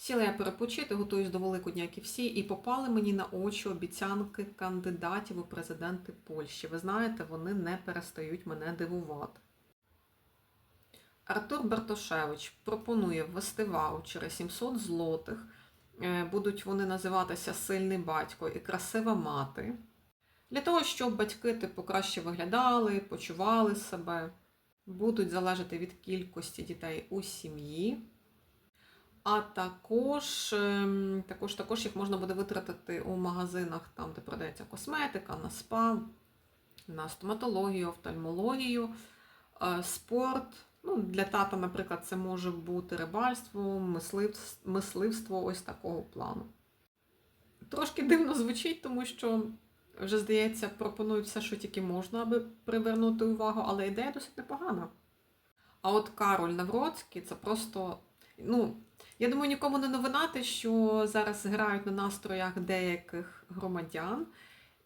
Сіла я перепочити, готуюсь до Великодня, як і всі, і попали мені на очі обіцянки кандидатів у президенти Польщі. Ви знаєте, вони не перестають мене дивувати. Артур Бертошевич пропонує ввести ваучери 700 злотих. Е, Будуть вони називатися Сильний батько і красива мати. Для того, щоб батьки типу краще виглядали, почували себе, будуть залежати від кількості дітей у сім'ї. А також, ем, також, також їх можна буде витратити у магазинах, там, де продається косметика, на спа, на стоматологію, офтальмологію, е, спорт. Ну, для тата, наприклад, це може бути рибальство, мисливство, мисливство ось такого плану. Трошки дивно звучить, тому що вже, здається, пропонують все, що тільки можна, аби привернути увагу, але ідея досить непогана. А от Кароль Навроцький це просто. Ну, я думаю, нікому не новина, те, що зараз грають на настроях деяких громадян,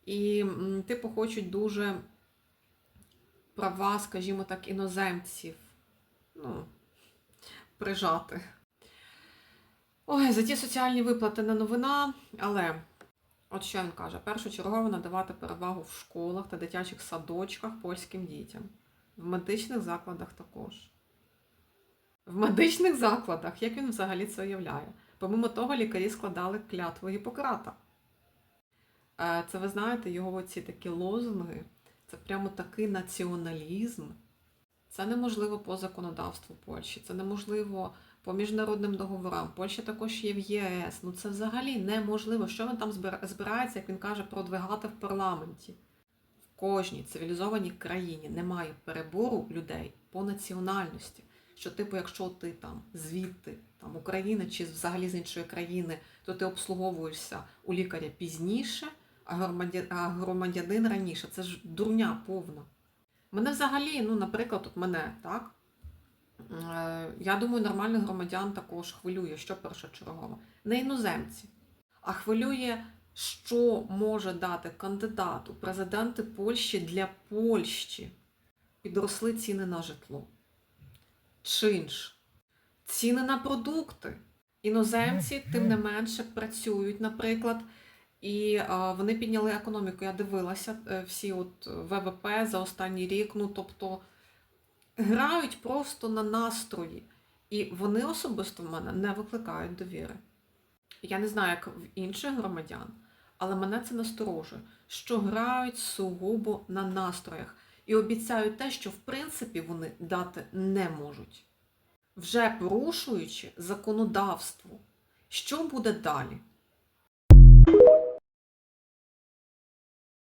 і, типу, хочуть дуже права, скажімо так, іноземців ну, прижати. Ой, за ті соціальні виплати не новина, але от що він каже: першочергово надавати перевагу в школах та дитячих садочках польським дітям, в медичних закладах також. В медичних закладах, як він взагалі це уявляє? Помимо того, лікарі складали клятву Гіппократа. Е, Це ви знаєте, його оці такі лозунги, це прямо такий націоналізм. Це неможливо по законодавству Польщі, це неможливо по міжнародним договорам. Польща також є в ЄС. Ну це взагалі неможливо. Що він там збирається, як він каже, продвигати в парламенті? В кожній цивілізованій країні немає перебору людей по національності. Що, типу, якщо ти там звідти, там України чи взагалі з іншої країни, то ти обслуговуєшся у лікаря пізніше, а громадя- а громадянин раніше. Це ж дурня повна. Мене взагалі, ну, наприклад, от мене, так? Е, Я думаю, нормальних громадян також хвилює, що першочергово. Не іноземці, а хвилює, що може дати кандидат у президенти Польщі для Польщі. Підросли ціни на житло. Чинш. Ціни на продукти. Іноземці, тим не менше, працюють, наприклад, і а, вони підняли економіку. Я дивилася е, всі от ВВП за останній рік. Ну тобто грають просто на настрої. І вони особисто в мене не викликають довіри. Я не знаю, як в інших громадян, але мене це насторожує, що грають сугубо на настроях і обіцяють те, що в принципі вони дати не можуть, вже порушуючи законодавство. Що буде далі?